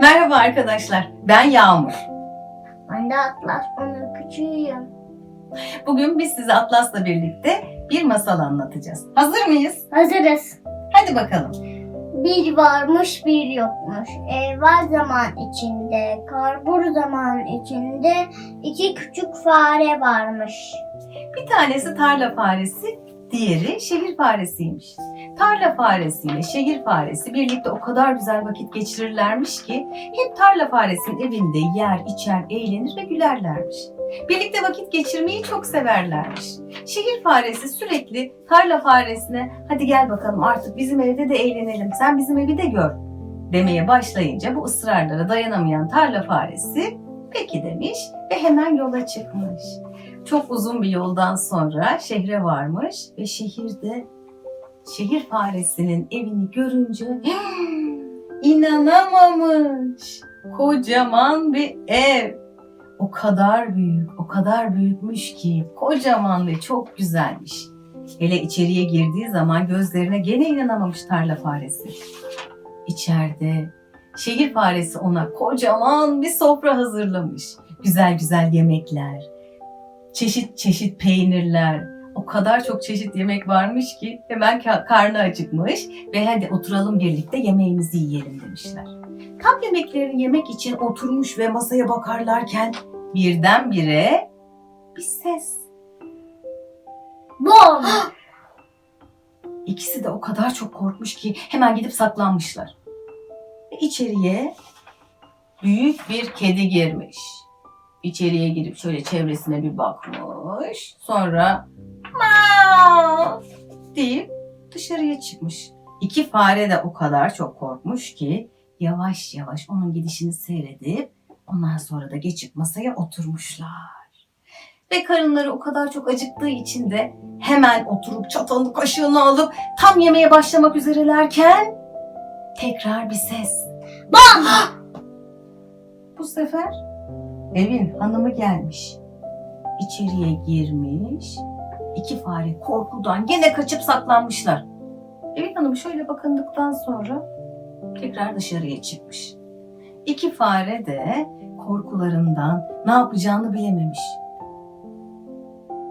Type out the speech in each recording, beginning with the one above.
Merhaba arkadaşlar, ben Yağmur. Ben de Atlas, onun küçüğüyüm. Bugün biz size Atlas'la birlikte bir masal anlatacağız. Hazır mıyız? Hazırız. Hadi bakalım. Bir varmış bir yokmuş. Evvel zaman içinde, karbur zaman içinde iki küçük fare varmış. Bir tanesi tarla faresi, diğeri şehir faresiymiş. Tarla faresiyle şehir faresi birlikte o kadar güzel vakit geçirirlermiş ki hep tarla faresinin evinde yer, içer, eğlenir ve gülerlermiş. Birlikte vakit geçirmeyi çok severlermiş. Şehir faresi sürekli tarla faresine hadi gel bakalım artık bizim evde de eğlenelim sen bizim evi de gör demeye başlayınca bu ısrarlara dayanamayan tarla faresi peki demiş ve hemen yola çıkmış. Çok uzun bir yoldan sonra şehre varmış ve şehirde şehir faresinin evini görünce inanamamış. Kocaman bir ev. O kadar büyük, o kadar büyükmüş ki kocaman ve çok güzelmiş. Hele içeriye girdiği zaman gözlerine gene inanamamış tarla faresi. İçeride şehir faresi ona kocaman bir sofra hazırlamış. Güzel güzel yemekler, çeşit çeşit peynirler, kadar çok çeşit yemek varmış ki hemen ka- karnı acıkmış ve hadi oturalım birlikte yemeğimizi yiyelim demişler. Tam yemeklerini yemek için oturmuş ve masaya bakarlarken birdenbire bir ses. Bom! İkisi de o kadar çok korkmuş ki hemen gidip saklanmışlar. Ve içeriye büyük bir kedi girmiş. İçeriye girip şöyle çevresine bir bakmış. Sonra "Miau!" deyip dışarıya çıkmış. İki fare de o kadar çok korkmuş ki yavaş yavaş onun gidişini seyredip ondan sonra da geçip masaya oturmuşlar. Ve karınları o kadar çok acıktığı için de hemen oturup çatalını kaşığını alıp tam yemeğe başlamak üzerelerken tekrar bir ses. Bom! Bu sefer evin hanımı gelmiş. İçeriye girmiş. İki fare korkudan gene kaçıp saklanmışlar. Evin hanımı şöyle bakındıktan sonra tekrar dışarıya çıkmış. İki fare de korkularından ne yapacağını bilememiş.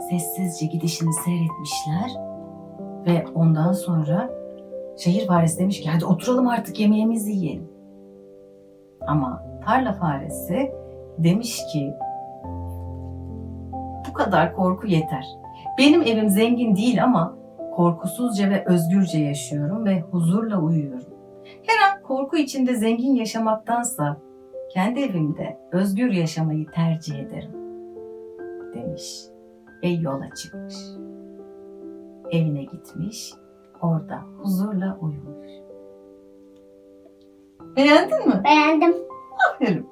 Sessizce gidişini seyretmişler ve ondan sonra şehir faresi demiş ki hadi oturalım artık yemeğimizi yiyelim. Ama tarla faresi demiş ki bu kadar korku yeter. Benim evim zengin değil ama korkusuzca ve özgürce yaşıyorum ve huzurla uyuyorum. Her an korku içinde zengin yaşamaktansa kendi evimde özgür yaşamayı tercih ederim demiş ve yola çıkmış. Evine gitmiş, orada huzurla uyumuş. Beğendin mi? Beğendim. Aferin.